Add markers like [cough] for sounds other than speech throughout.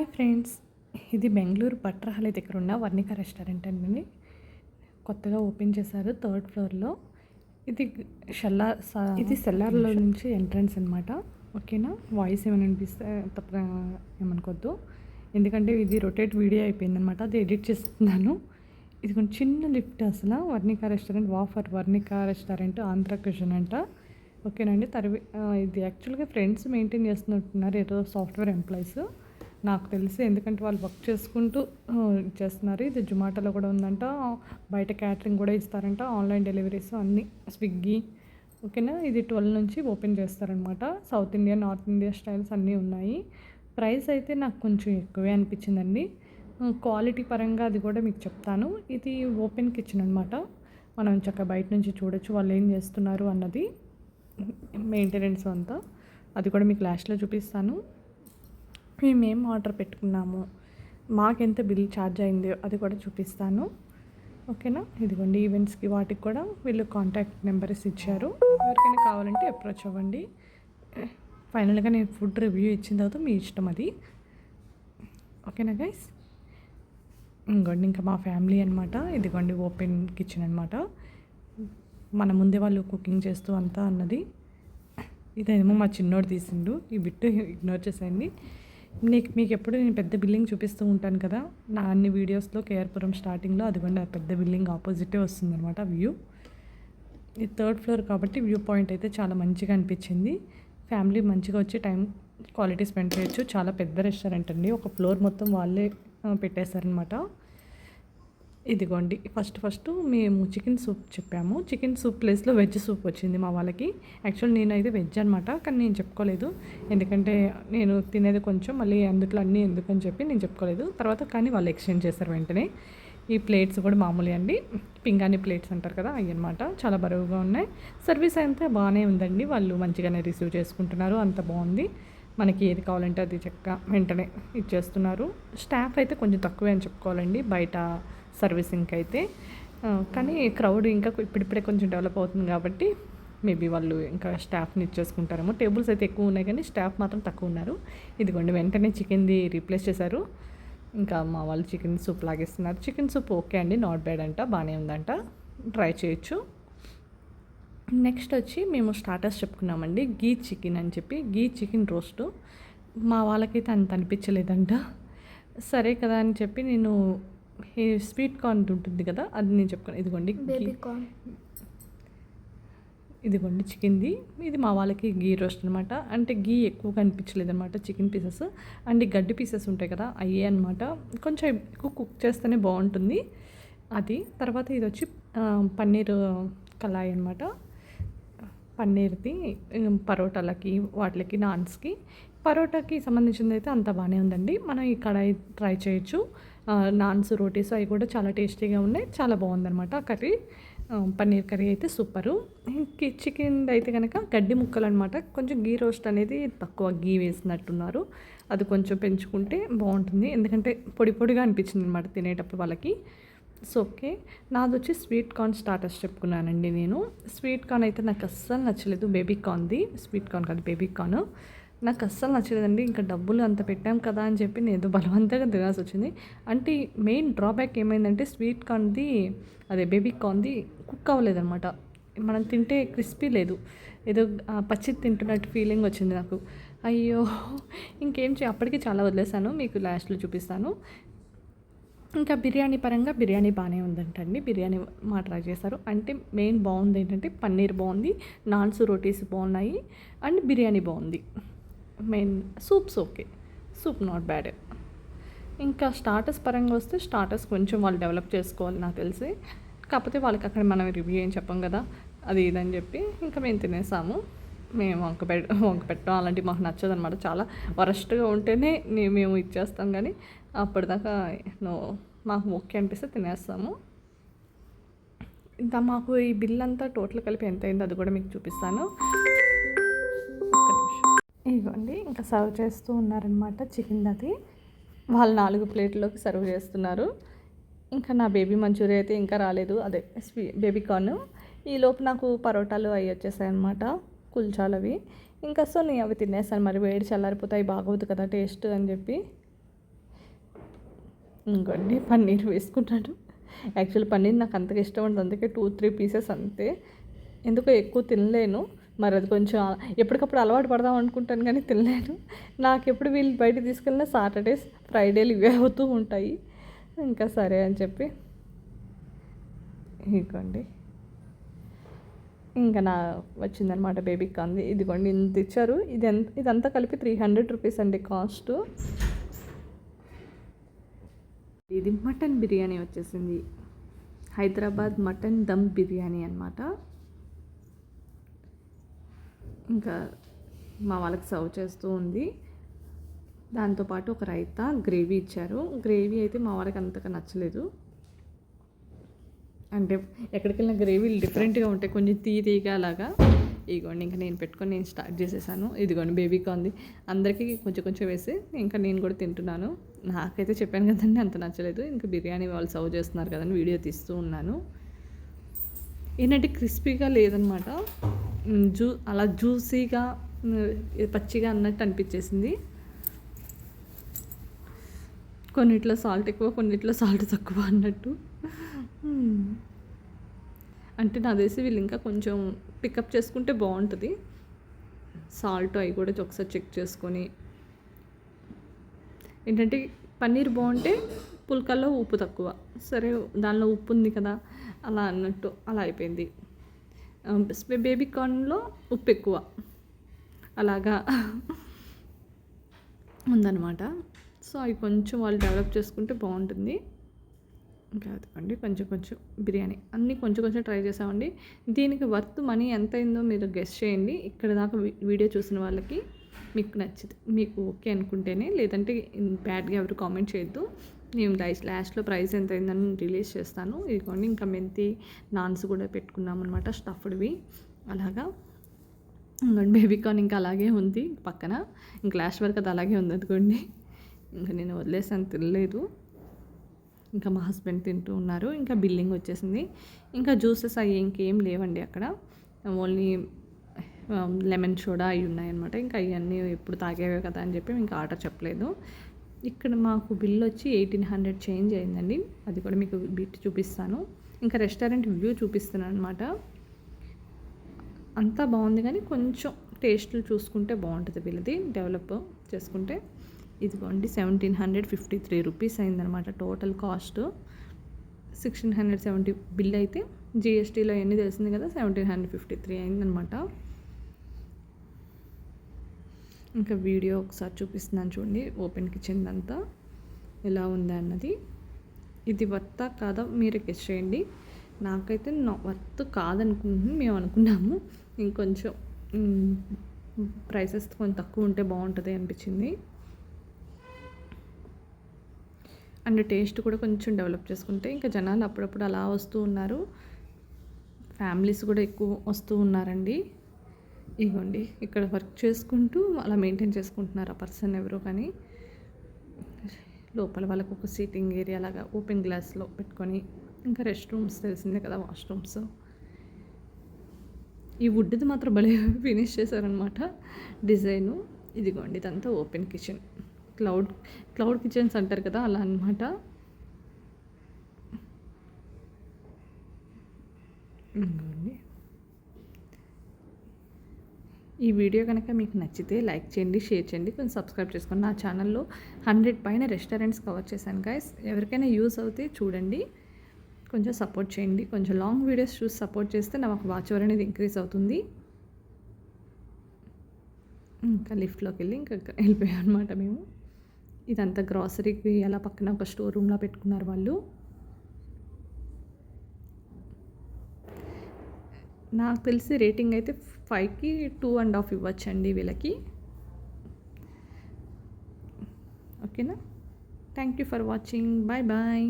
Hi friends. ఇది బెంగళూరు బట్రహళి దగ్గర ఉన్న వర్ణిక రెస్టారెంట్ అండి కొత్తగా ఓపెన్ చేశారు థర్డ్ ఫ్లోర్లో. ఇది షల్లార్ ఇది సెల్లార్లో నుంచి ఎంట్రన్స్ అనమాట ఓకేనా? వాయిస్ ఏమైనా అనిపిస్తే తప్పగా ఏమనుకోవద్దు ఎందుకంటే ఇది రొటేట్ వీడియో అయిపోయిందనమాట అది ఎడిట్ చేస్తున్నాను. ఇది కొంచెం చిన్న లిఫ్ట్ అసలు. వర్ణిక రెస్టారెంట్ వాఫర్ వర్ణిక రెస్టారెంట్ ఆంధ్ర క్యూషన్ అంట. ఓకేనండి తర్వీ ఇది యాక్చువల్గా ఫ్రెండ్స్ మెయింటైన్ చేస్తున్నట్టున్నారు. ఏదో సాఫ్ట్వేర్ ఎంప్లాయీస్. నాకు తెలిసి ఎందుకంటే వాళ్ళు వర్క్ చేసుకుంటూ చేస్తున్నారు. ఇది జొమాటోలో కూడా ఉందంట. బయట క్యాటరింగ్ కూడా ఇస్తారంట. ఆన్లైన్ డెలివరీస్ అన్నీ స్విగ్గీ ఓకేనా? ఇది ట్వెల్వ్ నుంచి ఓపెన్ చేస్తారనమాట. South India north India styles అన్నీ ఉన్నాయి. ప్రైస్ అయితే నాకు కొంచెం ఎక్కువే అనిపించిందండి. క్వాలిటీ పరంగా అది కూడా మీకు చెప్తాను. ఇది ఓపెన్ కిచెన్ అనమాట మనం చక్కగా బయట నుంచి చూడొచ్చు వాళ్ళు ఏం చేస్తున్నారు అన్నది మెయింటెనెన్స్ అంతా. అది కూడా మీకు లాస్ట్లో చూపిస్తాను. మేము ఏం ఆర్డర్ పెట్టుకున్నాము. మాకెంత బిల్ ఛార్జ్ అయిందో అది కూడా చూపిస్తాను. ఓకేనా? ఇదిగోండి ఈవెంట్స్కి వాటికి కూడా వీళ్ళు కాంటాక్ట్ నెంబర్స్ ఇచ్చారు. ఎవరికైనా కావాలంటే అప్రోచ్ అవ్వండి. ఫైనల్గా నేను ఫుడ్ రివ్యూ ఇచ్చిన తర్వాత మీ ఇష్టం అది. ఓకేనా గైస్? ఇంకోండి ఇంకా మా ఫ్యామిలీ అనమాట ఇదిగోండి ఓపెన్ కిచెన్ అనమాట మన ముందే వాళ్ళు కుకింగ్ చేస్తూ అంతా అన్నది. ఇదేమో మా చిన్నోడు తీసిండు. ఈ బిట్టు [laughs] ఇగ్నోర్ చేసేయండి. నీకు మీకు ఎప్పుడు నేను పెద్ద బిల్డింగ్ చూపిస్తూ ఉంటాను కదా నా అన్ని వీడియోస్లో కేఆర్పురం స్టార్టింగ్లో అదిగోండి పెద్ద బిల్డింగ్ ఆపోజిటే వస్తుందన్నమాట వ్యూ. ఈ థర్డ్ ఫ్లోర్ కాబట్టి వ్యూ పాయింట్ అయితే చాలా మంచిగా అనిపించింది. ఫ్యామిలీ మంచిగా వచ్చి టైం క్వాలిటీ స్పెండ్ చేయొచ్చు. చాలా పెద్ద రెస్టారెంట్ అండి. ఒక ఫ్లోర్ మొత్తం వాళ్ళే పెట్టేశారనమాట ఇదిగోండి ఫస్ట్ ఫస్ట్ మేము చికెన్ సూప్ చెప్పాము. చికెన్ సూప్ ప్లేస్లో వెజ్ సూప్ వచ్చింది మా వాళ్ళకి. యాక్చువల్ నేనైతే వెజ్ అనమాట కానీ నేను చెప్పుకోలేదు. ఎందుకంటే నేను తినేది కొంచెం మళ్ళీ అందుట్లో అన్నీ ఎందుకని చెప్పి నేను చెప్పుకోలేదు. తర్వాత కానీ వాళ్ళు ఎక్స్చేంజ్ చేశారు వెంటనే. ఈ ప్లేట్స్ కూడా మామూలే అండి. పింగాణి ప్లేట్స్ అంటారు కదా అవి అనమాట చాలా బరువుగా ఉన్నాయి. సర్వీస్ అయితే బాగానే ఉందండి. వాళ్ళు మంచిగానే రిసీవ్ చేసుకుంటున్నారు. అంత బాగుంది. మనకి ఏది కావాలంటే అది చెక్క వెంటనే ఇచ్చేస్తున్నారు. స్టాఫ్ అయితే కొంచెం తక్కువే అని చెప్పుకోవాలండి. బయట సర్వీసింగ్కి అయితే కానీ క్రౌడ్ ఇంకా ఇప్పుడిప్పుడే కొంచెం డెవలప్ అవుతుంది కాబట్టి మేబీ వాళ్ళు ఇంకా స్టాఫ్ని ఇచ్చేసుకుంటారేమో. టేబుల్స్ అయితే ఎక్కువ ఉన్నాయి కానీ స్టాఫ్ మాత్రం తక్కువ ఉన్నారు. ఇదిగోండి వెంటనే చికెన్ది రీప్లేస్ చేశారు. ఇంకా మా వాళ్ళు చికెన్ సూప్ లాగేస్తున్నారు. చికెన్ సూప్ ఓకే అండి నాట్ బ్యాడ్ అంట బాగానే ఉందంట. ట్రై చేయొచ్చు. నెక్స్ట్ వచ్చి మేము స్టార్టర్స్ చెప్పుకున్నామండి గీ చికెన్ అని చెప్పి గీ చికెన్ రోస్టు. మా వాళ్ళకైతే అంత అనిపించలేదంట. సరే కదా అని చెప్పి నేను స్వీట్ కార్న్ ఉంటుంది కదా అది నేను చెప్పుకున్నాను ఇదిగోండి ఇదిగోండి చికెన్ది ఇది మా వాళ్ళకి గీ రోస్ట్ అనమాట అంటే గీ ఎక్కువ కనిపించలేదు అనమాట చికెన్ పీసెస్. అండ్ ఈ గడ్డి పీసెస్ ఉంటాయి కదా అయ్యే అనమాట కొంచెం ఎక్కువ కుక్ చేస్తేనే బాగుంటుంది. అది తర్వాత ఇది వచ్చి పన్నీర్ కళాయి అనమాట పన్నీర్ది పరోటాలకి వాటికి నాన్స్కి. పరోటాకి సంబంధించింది అయితే అంత బాగానే ఉందండి. మనం ఈ కడాయి ట్రై చేయొచ్చు. నాన్స్ రోటీస్ అవి కూడా చాలా టేస్టీగా ఉన్నాయి. చాలా బాగుందనమాట ఆ కర్రీ. పన్నీర్ కర్రీ అయితే సూపరు. చికెన్ అయితే కనుక గడ్డి ముక్కలు అనమాట కొంచెం గీ రోస్ట్ అనేది తక్కువ గీ వేసినట్టున్నారు. అది కొంచెం పెంచుకుంటే బాగుంటుంది. ఎందుకంటే పొడి పొడిగా అనిపించింది అనమాట తినేటప్పుడు వాళ్ళకి. So okay. నాది వచ్చి స్వీట్ కార్న్ స్టార్టర్స్ చెప్పుకున్నానండి నేను. స్వీట్ కార్న్ అయితే నాకు అస్సలు నచ్చలేదు. బేబీ కార్న్ది. స్వీట్ కార్న్ కాదు బేబీ కార్న్. నాకు అస్సలు నచ్చలేదండి. ఇంకా డబ్బులు అంత పెట్టాం కదా అని చెప్పి నేను ఏదో బలవంతంగా తినాల్సి వచ్చింది. అంటే మెయిన్ డ్రాబ్యాక్ ఏమైందంటే స్వీట్ కార్న్ది అదే బేబీ కార్న్ది కుక్ అవ్వలేదన్నమాట. మనం తింటే క్రిస్పీ లేదు. ఏదో పచ్చి తింటున్నట్టు ఫీలింగ్ వచ్చింది నాకు. అయ్యో ఇంకేం చే అప్పటికే చాలా వదిలేసాను మీకు లాస్ట్లో చూపిస్తాను. ఇంకా బిర్యానీ పరంగా బిర్యానీ బాగానే ఉందంటండి. బిర్యానీ మా ట్రై చేశారు. అంటే మెయిన్ బాగుంది ఏంటంటే పన్నీర్ బాగుంది నాన్స్ రోటీస్ బాగున్నాయి అండ్ బిర్యానీ బాగుంది. Main soups okay soup not bad ఇంకా స్టార్టర్స్ పరంగా వస్తే స్టార్టర్స్ కొంచెం వాళ్ళు డెవలప్ చేసుకోవాలి నాకు తెలిసి కాకపోతే వాళ్ళకి అక్కడ మనం రివ్యూ ఏం చెప్పం కదా అది ఇదని చెప్పి ఇంకా మేము తినేసాము మేము వంక పెట్ వంక పెట్టడం అలాంటివి మాకు నచ్చదు అనమాట చాలా వరస్ట్గా ఉంటేనే నే- మేము ఇచ్చేస్తాం కానీ అప్పటిదాకా నో మాకు ఓకే అనిపిస్తే తినేస్తాము ఇంకా మాకు ఈ బిల్ అంతా టోటల్ కలిపి ఎంత అయిందో అది కూడా మీకు చూపిస్తాను నిమిషం. ఇదిగోండి ఇంకా సర్వ్ చేస్తూ ఉన్నారనమాట చికెన్ అది వాళ్ళు నాలుగు ప్లేట్లోకి సర్వ్ చేస్తున్నారు. ఇంకా నా బేబీ మంచూరియా అయితే ఇంకా రాలేదు. అదే స్వీ బేబీ కార్న్. ఈలోపు నాకు పరోటాలు అవి వచ్చేసాయి అనమాట కుల్చాలు అవి ఇంకా సో నేను అవి తినేసాను మరి వేడి చల్లారిపోతాయి బాగోదు కదా టేస్ట్ అని చెప్పి. ఇంకోండి పన్నీర్ వేసుకుంటాడు యాక్చువల్ పన్నీర్ నాకు అంతగా ఇష్టం ఉండదు. అందుకే టూ త్రీ పీసెస్ అంతే. ఎందుకో ఎక్కువ తినలేను. మరి అది కొంచెం ఎప్పటికప్పుడు అలవాటు పడదాం అనుకుంటాను కానీ తినలేను. నాకు ఎప్పుడు వీళ్ళు బయట తీసుకెళ్ళినా సాటర్డేస్ ఫ్రైడేలు ఇవే అవుతూ ఉంటాయి. ఇంకా సరే అని చెప్పి ఇదిగోండి. ఇంకా నా వచ్చిందనమాట బేబీకి అంది ఇదిగోండి ఇంత ఇచ్చారు. ఇది ఎంత ఇదంతా కలిపి త్రీ హండ్రెడ్ రూపీస్ అండి కాస్ట్ ఇది మటన్ బిర్యానీ వచ్చేసింది. హైదరాబాద్ మటన్ దమ్ బిర్యానీ అనమాట ఇంకా మా వాళ్ళకి సర్వ్ చేస్తూ ఉంది. దాంతోపాటు ఒక రైతా గ్రేవీ ఇచ్చారు. గ్రేవీ అయితే మా వాళ్ళకి అంతగా నచ్చలేదు. అంటే ఎక్కడికి వెళ్ళిన గ్రేవీలు డిఫరెంట్గా ఉంటాయి. కొంచెం తీయగా అలాగా ఇదిగోండి ఇంకా నేను పెట్టుకొని నేను స్టార్ట్ చేసేసాను. ఇదిగోండి బేబీకి ఉంది అందరికీ కొంచెం కొంచెం వేసి ఇంకా నేను కూడా తింటున్నాను. నాకైతే చెప్పాను కదండి అంత నచ్చలేదు. ఇంకా బిర్యానీ వాళ్ళు సర్వ్ చేస్తున్నారు కదండి వీడియో తీస్తూ ఉన్నాను. ఏంటంటే క్రిస్పీగా లేదనమాట. జ్యూ అలా జ్యూసీగా పచ్చిగా అన్నట్టు అనిపించేసింది. కొన్నిట్లో సాల్ట్ ఎక్కువ కొన్నిట్లో సాల్ట్ తక్కువ అన్నట్టు. అంటే నా తెలిసి వీళ్ళు ఇంకా కొంచెం పికప్ చేసుకుంటే బాగుంటుంది. సాల్ట్ అవి కూడా ఒకసారి చెక్ చేసుకొని. ఏంటంటే పన్నీర్ బాగుంటే పుల్కల్లో ఉప్పు తక్కువ. సరే దానిలో ఉప్పు ఉంది కదా అలా అన్నట్టు అలా అయిపోయింది. బేబీ కార్న్లో ఉప్పు ఎక్కువ. అలాగా ఉందన్నమాట. సో అవి కొంచెం వాళ్ళు డెవలప్ చేసుకుంటే బాగుంటుంది. ఇంకా కొంచెం కొంచెం బిర్యానీ. అన్నీ కొంచెం కొంచెం ట్రై చేసామండి. దీనికి వర్త్ మనీ ఎంత అయిందో మీరు గెస్ట్ చేయండి. ఇక్కడ దాకా వీడియో చూసిన వాళ్ళకి మీకు నచ్చింది మీకు ఓకే అనుకుంటేనే లేదంటే బ్యాడ్గా ఎవరు కామెంట్ చేయొద్దు. నేను లైస్ లాస్ట్లో ప్రైస్ ఎంత అయిందని రిలీజ్ చేస్తాను. ఇదిగోండి ఇంకా మెంతి నాన్స్ కూడా పెట్టుకున్నాం అనమాట స్టఫ్డ్వి. అలాగా. బేబీ కార్న్ ఇంకా అలాగే ఉంది పక్కన. ఇంకా లాస్ట్ వరకు అది అలాగే ఉంది అనుకోండి ఇంకా నేను వదిలేసాను తినలేదు. ఇంకా మా హస్బెండ్ తింటూ ఉన్నారు. ఇంకా బిల్లింగ్ వచ్చేసింది. ఇంకా జ్యూసెస్ అవి ఇంకేం లేవండి అక్కడ. ఓన్లీ లెమన్ సోడా అవి ఉన్నాయన్నమాట. ఇంకా అవన్నీ ఎప్పుడు తాగేవే కదా అని చెప్పి ఇంకా ఆర్డర్ చెప్పలేదు. ఇక్కడ మాకు బిల్ వచ్చి ఎయిటీన్ హండ్రెడ్ చేంజ్ అయిందండి. అది కూడా మీకు బిట్ చూపిస్తాను. ఇంకా రెస్టారెంట్ వ్యూ చూపిస్తున్నాను అనమాట అంతా బాగుంది కానీ కొంచెం టేస్ట్లు చూసుకుంటే బాగుంటుంది వీళ్ళది. డెవలప్ చేసుకుంటే ఇదిగోండి seventeen hundred fifty three rupees అయిందనమాట total cost. Sixteen hundred seventy bill అయితే జిఎస్టీలో ఎన్ని తెలిసింది కదా సెవెంటీన్ హండ్రెడ్ ఫిఫ్టీ త్రీ అయిందనమాట ఇంకా వీడియో ఒకసారి చూపిస్తున్నాను చూడండి ఓపెన్ కిచెన్ అంతా ఎలా ఉంది అన్నది. ఇది వర్త్ కాదా మీరు గెస్ట్ చేయండి. నాకైతే వర్త్ కాదనుకుంటున్నాను మేము అనుకున్నాము. ఇంకొంచెం ప్రైసెస్ కొంచెం తక్కువ ఉంటే బాగుంటుంది అనిపించింది. అండ్ టేస్ట్ కూడా కొంచెం డెవలప్ చేసుకుంటే ఇంకా జనాలు అప్పుడప్పుడు అలా వస్తూ ఉన్నారు. ఫ్యామిలీస్ కూడా ఎక్కువ వస్తూ ఉన్నారండి. ఇవ్వండి ఇక్కడ వర్క్ చేసుకుంటూ అలా మెయింటైన్ చేసుకుంటున్నారు ఆ పర్సన్ ఎవరో కానీ. లోపల వాళ్ళకు ఒక సీటింగ్ ఏరియా లాగా ఓపెన్ గ్లాస్లో పెట్టుకొని ఇంకా రెస్ట్ రూమ్స్ తెలిసిందే కదా వాష్రూమ్స్. ఈ వుడ్ది మాత్రం భలే [laughs] ఫినిష్ చేశారనమాట డిజైను. ఇదిగోండి ఇదంతా open kitchen. Cloud cloud kitchens అంటారు కదా అలా అనమాట ఈ వీడియో కనుక మీకు నచ్చితే లైక్ చేయండి షేర్ చేయండి కొంచెం సబ్స్క్రైబ్ చేసుకోండి నా ఛానల్లో హండ్రెడ్ పైన రెస్టారెంట్స్ కవర్ చేశాను గాయస్ ఎవరికైనా యూస్ అవుతే చూడండి. కొంచెం సపోర్ట్ చేయండి. కొంచెం లాంగ్ వీడియోస్ చూసి సపోర్ట్ చేస్తే నాకు వాచ్ అవర్ అనేది ఇంక్రీజ్ అవుతుంది. ఇంకా లిఫ్ట్లోకి వెళ్ళి ఇంకా వెళ్ళిపోయాం అనమాట మేము. ఇదంతా గ్రాసరీకి అలా పక్కన ఒక స్టోర్ రూమ్లో పెట్టుకున్నారు వాళ్ళు. నాకు తెలిసి రేటింగ్ అయితే ఫైవ్కి టూ అండ్ హాఫ్ ఇవ్వచ్చండి వీళ్ళకి. ఓకేనా? Thank you for watching. Bye bye.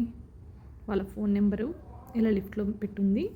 వాళ్ళ ఫోన్ నెంబరు ఇలా లిఫ్ట్లో పెట్టుంది.